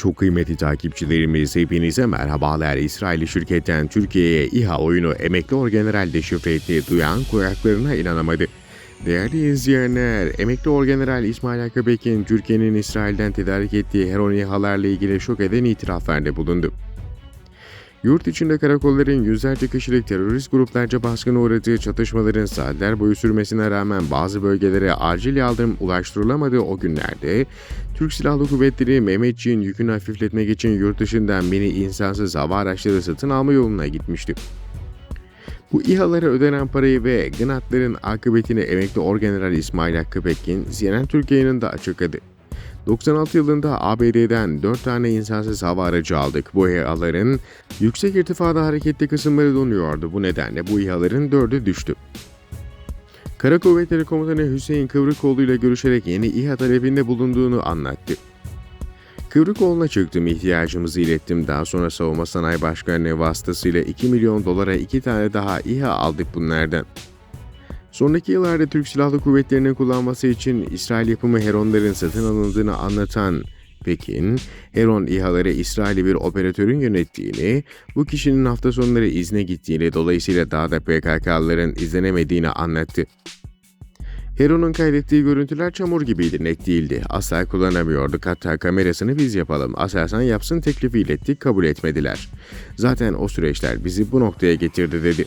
Çok kıymetli takipçilerimiz hepinize merhabalar. İsrail şirketten Türkiye'ye İHA oyunu emekli orgeneral deşifre ettiği duyan kulaklarına inanamadı. Değerli izleyenler, emekli orgeneral İsmail Akabek'in Türkiye'nin İsrail'den tedarik ettiği heroin İHA'larla ilgili şok eden itiraflarda bulundu. Yurt içinde karakolların yüzlerce kişilik terörist gruplarca baskına uğradığı çatışmaların saatler boyu sürmesine rağmen bazı bölgelere acil yardım ulaştırılamadığı o günlerde Türk Silahlı Kuvvetleri Mehmetçiğin yükünü hafifletmek için yurt dışından mini insansız hava araçları satın alma yoluna gitmişti. Bu İHA'lara ödenen parayı ve GNAT'ların akıbetini emekli Orgeneral İsmail Hakkı Pekin, CNN Türk yayınında açıkladı. 96 yılında ABD'den 4 tane insansız hava aracı aldık. Bu İHA'ların yüksek irtifada hareketli kısımları donuyordu. Bu nedenle bu İHA'ların 4'ü düştü. Kara Kuvvetleri Komutanı Hüseyin Kıvrıkoğlu ile görüşerek yeni İHA talebinde bulunduğunu anlattı. Kıvrıkoğlu'na çıktım, ihtiyacımızı ilettim. Daha sonra Savunma Sanayi Başkanlığı vasıtasıyla 2 milyon dolara iki tane daha İHA aldık bunlardan. Sonraki yıllarda Türk Silahlı Kuvvetleri'nin kullanması için İsrail yapımı Heron'ların satın alındığını anlatan Pekin, Heron İHA'ları İsrail'i bir operatörün yönettiğini, bu kişinin hafta sonları izne gittiğini, dolayısıyla daha da PKK'lıların izlenemediğini anlattı. Heron'un kaydettiği görüntüler çamur gibiydi, net değildi. Asla kullanamıyorduk, hatta kamerasını biz yapalım. Aselsan yapsın teklifi ilettik, kabul etmediler. Zaten o süreçler bizi bu noktaya getirdi dedi.